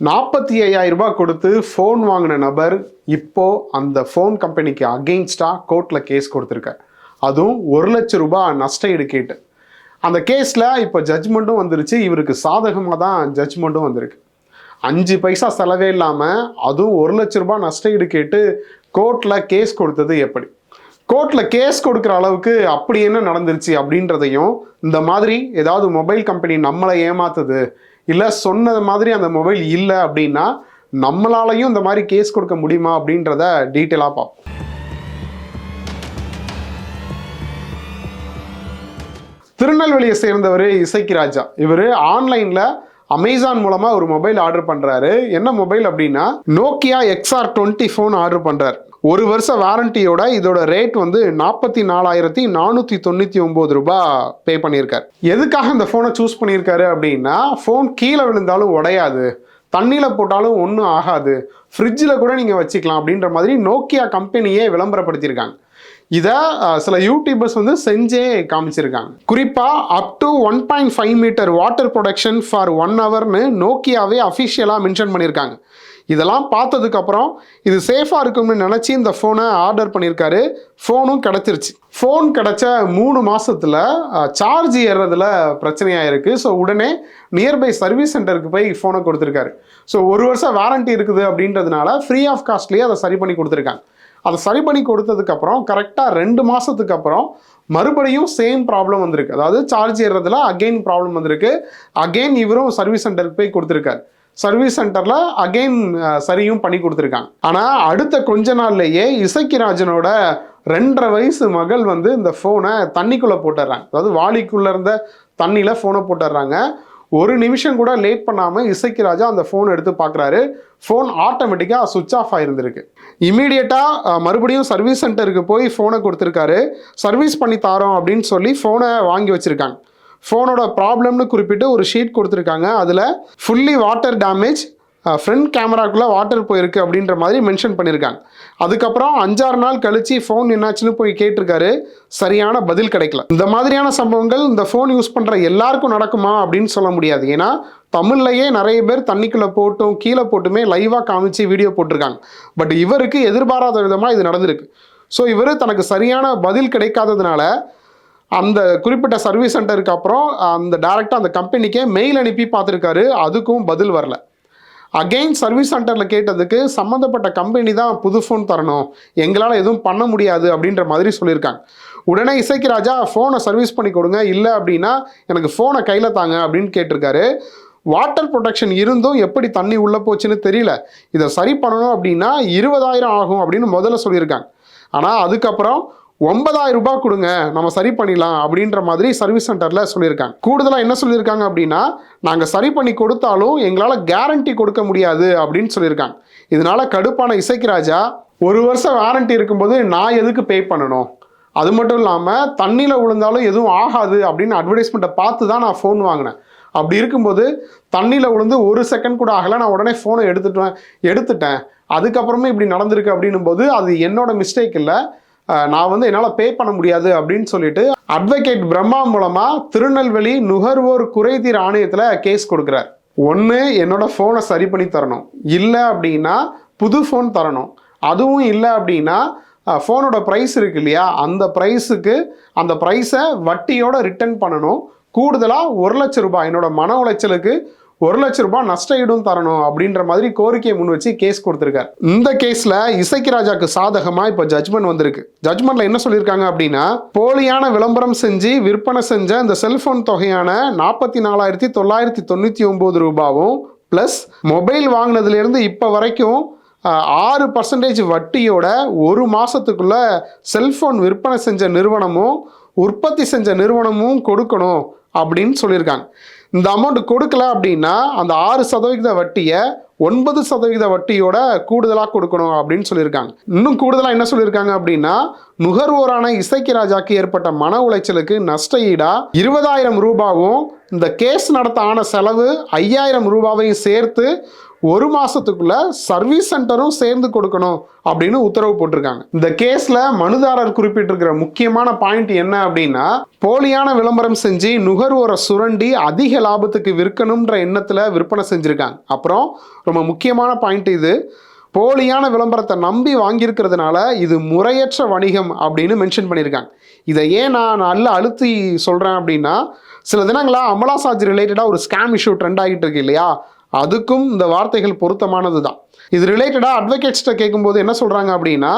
நாற்பத்தி ஐயாயிரம் ரூபாய் கொடுத்து ஃபோன் வாங்கின நபர் இப்போ அந்த ஃபோன் கம்பெனிக்கு அகெயின்ஸ்டாக கோர்ட்டில் கேஸ் கொடுத்துருக்கார். அதுவும் ஒரு லட்சம் ரூபாய் நஷ்ட ஈடு கேட்டு அந்த கேஸில் இப்போ ஜட்ஜ்மெண்ட்டும் வந்துருச்சு. இவருக்கு சாதகமாக தான் ஜட்ஜ்மெண்ட்டும் வந்திருக்கு. அஞ்சு பைசா செலவே இல்லாமல் அதுவும் ஒரு லட்ச ரூபாய் நஷ்ட ஈடு கேட்டு கோர்ட்டில் கேஸ் கொடுத்தது எப்படி? கோர்ட்டில் கேஸ் கொடுக்குற அளவுக்கு அப்படி என்ன நடந்துருச்சு அப்படின்றதையும் இந்த மாதிரி ஏதாவது மொபைல் கம்பெனி நம்மளை ஏமாத்துது இல்லை சொன்னது மாதிரி அந்த மொபைல் இல்லை அப்படின்னா நம்மளாலையும் இந்த மாதிரி கேஸ் கொடுக்க முடியுமா அப்படின்றத டீட்டெயிலாக பார்ப்போம். திருநெல்வேலியை சேர்ந்தவர் இசைக்கு ராஜா. இவர் ஆன்லைனில் அமேசான் மூலமாக ஒரு மொபைல் ஆர்டர் பண்ணுறாரு என்ன மொபைல் அப்படின்னா Nokia XR twenty phone order பண்ணுறாரு ஒரு வருஷ வாரண்டியோட இதோட ரேட் வந்து நாற்பத்தி நாலாயிரத்தி நானூற்றி தொண்ணூற்றி ஒம்பது ரூபாய் பே பண்ணியிருக்காரு. எதுக்காக இந்த ஃபோனை சூஸ் பண்ணியிருக்காரு அப்படின்னா ஃபோன் கீழே விழுந்தாலும் உடையாது. தண்ணியில் போட்டாலும் ஒன்றும் ஆகாது. ஃப்ரிட்ஜில் கூட நீங்கள் வச்சுக்கலாம் அப்படின்ற மாதிரி நோக்கியா கம்பெனியே விளம்பரப்படுத்தியிருக்காங்க. இதை சில யூடியூபர்ஸ் வந்து செஞ்சே காமிச்சிருக்காங்க. குறிப்பாக up to one point five meter water production for one ஹவர்னு நோக்கியாவே அஃபிஷியலாக மென்ஷன் பண்ணியிருக்காங்க இதெல்லாம் பார்த்ததுக்கப்புறம் இது சேஃபாக இருக்கும்னு நினச்சி இந்த ஃபோனை ஆர்டர் பண்ணியிருக்காரு ஃபோனும் கிடச்சிருச்சு. ஃபோன் கிடச்ச மூணு மாதத்தில் சார்ஜ் ஏறுறதுல பிரச்சனையாக இருக்குது ஸோ உடனே நியர்பை சர்வீஸ் சென்டருக்கு போய் ஃபோனை கொடுத்துருக்காரு. ஸோ ஒரு வருஷம் வாரண்டி இருக்குது அப்படின்றதுனால ஃப்ரீ ஆஃப் காஸ்ட்லேயே அதை சரி பண்ணி கொடுத்துருக்காங்க. அதை சரி பண்ணி கொடுத்ததுக்கப்புறம் கரெக்டாக ரெண்டு மாதத்துக்கு அப்புறம் மறுபடியும் சேம் ப்ராப்ளம் வந்திருக்கு. அதாவது சார்ஜ் ஏறுறதுல அகெயின் ப்ராப்ளம் வந்திருக்கு. அகெயின் இவரும் சர்வீஸ் சென்டருக்கு போய் கொடுத்துருக்காரு. சர்வீஸ் சென்டரில் அகெயின் சரியும் பண்ணி கொடுத்துருக்காங்க. ஆனால் அடுத்த கொஞ்ச நாள்லேயே இசக்கிராஜனோட ரெண்டரை வயசு மகள் வந்து இந்த ஃபோனை தண்ணிக்குள்ளே போட்டுடுறாங்க. அதாவது வாளிக்குள்ளே இருந்த தண்ணியில் ஃபோனை போட்டுடுறாங்க. ஒரு நிமிஷம் கூட லேட் பண்ணாமல் இசைக்கு ராஜா அந்த ஃபோன் எடுத்து பார்க்குறாரு ஃபோன் ஆட்டோமேட்டிக்காக சுவிட்ச் ஆஃப் ஆகிருந்திருக்கு இமீடியட்டாக மறுபடியும் சர்வீஸ் சென்டருக்கு போய் ஃபோனை கொடுத்துருக்காரு. சர்வீஸ் பண்ணி தாரோம் அப்படின்னு சொல்லி ஃபோனை வாங்கி வச்சுருக்காங்க. ஃபோனோட ப்ராப்ளம்னு குறிப்பிட்டு ஒரு ஷீட் கொடுத்துருக்காங்க. அதில் ஃபுல்லி வாட்டர் டேமேஜ் ஃப்ரண்ட் கேமராக்குள்ளே வாட்டர் போயிருக்கு அப்படின்ற மாதிரி மென்ஷன் பண்ணியிருக்காங்க அதுக்கப்புறம் அஞ்சாறு நாள் கழித்து ஃபோன் என்னாச்சுன்னு போய் கேட்டிருக்காரு. சரியான பதில் கிடைக்கல. இந்த மாதிரியான சம்பவங்கள் இந்த ஃபோன் யூஸ் பண்ணுற எல்லாருக்கும் நடக்குமா அப்படின்னு சொல்ல முடியாது. ஏன்னா தமிழ்லையே நிறைய பேர் தண்ணிக்குள்ளே போட்டும் கீழே போட்டுமே லைவாக காமிச்சு வீடியோ போட்டிருக்காங்க. பட் இவருக்கு எதிர்பாராத விதமாக இது நடந்திருக்கு. ஸோ இவர் தனக்கு சரியான பதில் கிடைக்காததுனால அந்த குறிப்பிட்ட சர்வீஸ் சென்டருக்கு அப்புறம் அந்த டேரெக்டாக அந்த கம்பெனிக்கே மெயில் அனுப்பி பார்த்துருக்காரு. அதுக்கும் பதில் வரல. அகெயின் சர்வீஸ் சென்டரில் கேட்டதுக்கு சம்மந்தப்பட்ட கம்பெனி தான் புது ஃபோன் தரணும். எங்களால் எதுவும் பண்ண முடியாது அப்படின்ற மாதிரி சொல்லியிருக்காங்க. உடனே இசைக்கு ராஜா ஃபோனை சர்வீஸ் பண்ணி கொடுங்க. இல்லை அப்படின்னா எனக்கு ஃபோனை கையில் தாங்க அப்படின்னு கேட்டிருக்காரு. வாட்டர் ப்ரொடெக்ஷன் இருந்தும் எப்படி தண்ணி உள்ளே போச்சுன்னு தெரியல. இதை சரி பண்ணணும் அப்படின்னா இருபதாயிரம் ஆகும் அப்படின்னு முதல்ல சொல்லியிருக்காங்க. ஆனால் அதுக்கப்புறம் ஒன்பதாயிரம் ரூபாய் கொடுங்க நம்ம சரி பண்ணிடலாம் அப்படின்ற மாதிரி சர்வீஸ் சென்டரில் சொல்லியிருக்காங்க. கூடுதலாக என்ன சொல்லியிருக்காங்க அப்படின்னா நாங்கள் சரி பண்ணி கொடுத்தாலும் எங்களால் கேரண்டி கொடுக்க முடியாது அப்படின்னு சொல்லியிருக்காங்க. இதனால கடுப்பான இசைக்கு ராஜா ஒரு வருஷம் வாரண்டி இருக்கும்போது நான் எதுக்கு பே பண்ணணும்? அது மட்டும் இல்லாமல் தண்ணியில் விழுந்தாலும் எதுவும் ஆகாது அப்படின்னு அட்வர்டைஸ்மெண்ட்டை பார்த்து தான் நான் ஃபோன் வாங்கினேன். அப்படி இருக்கும்போது தண்ணியில் விழுந்து ஒரு செகண்ட் கூட ஆகலை நான் உடனே ஃபோனை எடுத்துட்டேன் எடுத்துட்டேன். அதுக்கப்புறமே இப்படி நடந்திருக்கு அப்படின்னும் போது அது என்னோட மிஸ்டேக் இல்லை. நான் வந்து என்னால் பே பண்ண முடியாது அப்படின்னு சொல்லிட்டு அட்வொகேட் பிரம்மா மூலமாக திருநெல்வேலி நுகர்வோர் குறைதீர் ஆணையத்தில் கேஸ் கொடுக்குறார். ஒன்று என்னோட ஃபோனை சரி பண்ணி தரணும். இல்லை அப்படின்னா புது ஃபோன் தரணும். அதுவும் இல்லை அப்படின்னா ஃபோனோட ப்ரைஸ் இருக்கு இல்லையா? அந்த ப்ரைஸுக்கு அந்த ப்ரைஸை வட்டியோட ரிட்டர்ன் பண்ணணும். கூடுதலாக ஒரு லட்ச ரூபாய் என்னோட மன உளைச்சலுக்கு ஒரு லட்ச ரூபாய் நஷ்ட ஈடும் தரணும் அப்படின்ற மாதிரி கோரிக்கையை முன் வச்சு கேஸ் கொடுத்துருக்காரு. இந்த கேஸ்ல இசைக்கு ராஜாக்கு சாதகமா இப்போ ஜட்மெண்ட் வந்திருக்கு. ஜட்மெண்ட்ல என்ன சொல்லியிருக்காங்க அப்படின்னா போலியான விளம்பரம் செஞ்சு விற்பனை செஞ்ச இந்த செல்போன் தொகையான நாற்பத்தி நாலாயிரத்தி தொள்ளாயிரத்தி தொண்ணூற்றி ஒன்பது ரூபாவும் ப்ளஸ் மொபைல் வாங்கினதுலேருந்து இப்போ வரைக்கும் ஆறு பர்சன்டேஜ் வட்டியோட ஒரு மாசத்துக்குள்ள செல்போன் விற்பனை செஞ்ச நிறுவனமும் உற்பத்தி செஞ்ச நிறுவனமும் கொடுக்கணும் அப்படின்னு சொல்லியிருக்காங்க. இந்த அமௌண்ட் கொடுக்கல அப்படின்னா அந்த ஆறு சதவிகித வட்டியை ஒன்பது சதவீத வட்டியோட கூடுதலாக கொடுக்கணும் அப்படின்னு சொல்லியிருக்காங்க. இன்னும் கூடுதலாக என்ன சொல்லியிருக்காங்க அப்படின்னா நுகர்வோரான இசைக்கு ராஜாக்கு ஏற்பட்ட மன உளைச்சலுக்கு நஷ்ட ஈடா இருபதாயிரம் ரூபாவும் இந்த கேஸ் நடத்த ஆன செலவு ஐயாயிரம் ரூபாவையும் சேர்த்து ஒரு மாசத்துக்குள்ள சர்வீஸ் சென்டரும் சேர்ந்து கொடுக்கணும் அப்படின்னு உத்தரவு போட்டிருக்காங்க. இந்த கேஸ்ல மனுதாரர் குறிப்பிட்டிருக்கிற முக்கியமான பாயிண்ட் என்ன அப்படின்னா போலியான விளம்பரம் செஞ்சு நுகர்வோரை சுரண்டி அதிக லாபத்துக்கு விற்கணும்ன்ற எண்ணத்துல விற்பனை செஞ்சிருக்காங்க. அப்புறம் ரொம்ப முக்கியமான பாயிண்ட் இது. போலியான விளம்பரத்தை நம்பி வாங்கியிருக்கிறதுனால இது முறையற்ற வணிகம் அப்படின்னு மென்ஷன் பண்ணியிருக்காங்க. இதை ஏன் நான் நல்லா அழுத்தி சொல்கிறேன் அப்படின்னா சில தினங்களாக அமலா சார்ஜ் ரிலேட்டடாக ஒரு ஸ்கேம் இஷ்யூ ட்ரெண்ட் ஆகிட்டு இருக்கு இல்லையா? அதுக்கும் இந்த வார்த்தைகள் பொருத்தமானது தான். இது ரிலேட்டடாக அட்வொகேட்ஸ்கிட்ட கேட்கும்போது என்ன சொல்கிறாங்க அப்படின்னா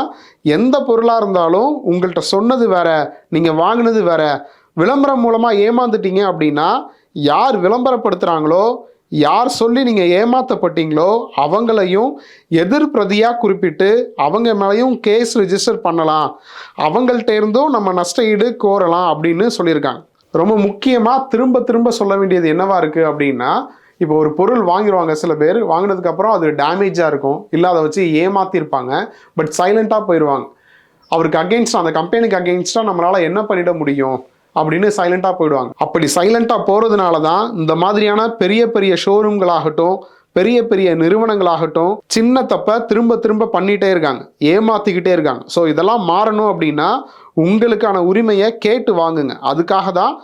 எந்த பொருளாக இருந்தாலும் உங்கள்கிட்ட சொன்னது வேற நீங்கள் வாங்கினது வேற விளம்பரம் மூலமாக ஏமாந்துட்டீங்க அப்படின்னா யார் விளம்பரப்படுத்துகிறாங்களோ யார் சொல்லி நீங்கள் ஏமாத்தப்பட்டீங்களோ அவங்களையும் எதிர்பிரதியாக குறிப்பிட்டு அவங்க மேலேயும் கேஸ் ரிஜிஸ்டர் பண்ணலாம். அவங்கள்ட்ட இருந்தும் நம்ம நஷ்ட ஈடு கோரலாம் அப்படின்னு சொல்லியிருக்காங்க. ரொம்ப முக்கியமாக திரும்ப திரும்ப சொல்ல வேண்டியது என்னவா இருக்குது அப்படின்னா இப்போ ஒரு பொருள் வாங்கிடுவாங்க சில பேர். வாங்கினதுக்கப்புறம் அது டேமேஜாக இருக்கும். இல்லை அதை வச்சு ஏமாத்திருப்பாங்க. பட் சைலண்ட்டாக போயிடுவாங்க அவருக்கு அகெயின்ஸ்டாக அந்த கம்பெனிக்கு அகெயின்ஸ்டாக நம்மளால் என்ன பண்ணிட முடியும்? அப்படின்னு சைலண்ட்டாக போயிடுவாங்க. அப்படி சைலண்ட்டாக போகிறதுனால தான் இந்த மாதிரியான பெரிய பெரிய ஷோரூம்களாகட்டும் பெரிய பெரிய நிறுவனங்களாகட்டும் சின்ன தப்பை திரும்ப திரும்ப பண்ணிகிட்டே இருக்காங்க. ஏமாத்திக்கிட்டே இருக்காங்க. ஸோ இதெல்லாம் மாறணும் அப்படின்னா உங்களுக்கான உரிமையை கேட்டு வாங்குங்க. அதுக்காக தான்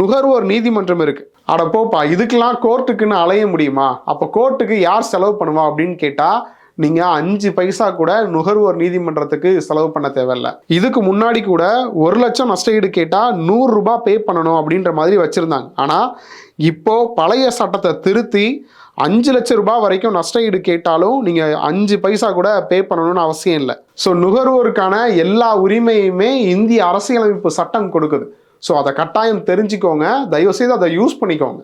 நுகர்வோர் நீதிமன்றம் இருக்கு. அட போப்பா இதுக்கெல்லாம் கோர்ட்டுக்குன்னு அலைய முடியுமா? அப்போ கோர்ட்டுக்கு யார் செலவு பண்ணுவா அப்படின்னு கேட்டால் நீங்கள் அஞ்சு பைசா கூட நுகர்வோர் நீதிமன்றத்துக்கு செலவு பண்ண தேவையில்ல. இதுக்கு முன்னாடி கூட ஒரு லட்சம் நஷ்டஈடு கேட்டால் நூறுரூபா பே பண்ணணும் அப்படின்ற மாதிரி வச்சுருந்தாங்க. ஆனால் இப்போ பழைய சட்டத்தை திருத்தி அஞ்சு லட்சம் ரூபாய் வரைக்கும் நஷ்ட ஈடு கேட்டாலும் நீங்கள் அஞ்சு பைசா கூட பே பண்ணணும்னு அவசியம் இல்லை. ஸோ நுகர்வோருக்கான எல்லா உரிமையுமே இந்திய அரசியலமைப்பு சட்டம் கொடுக்குது. ஸோ அதை கட்டாயம் தெரிஞ்சுக்கோங்க. தயவுசெய்து அதை யூஸ் பண்ணிக்கோங்க.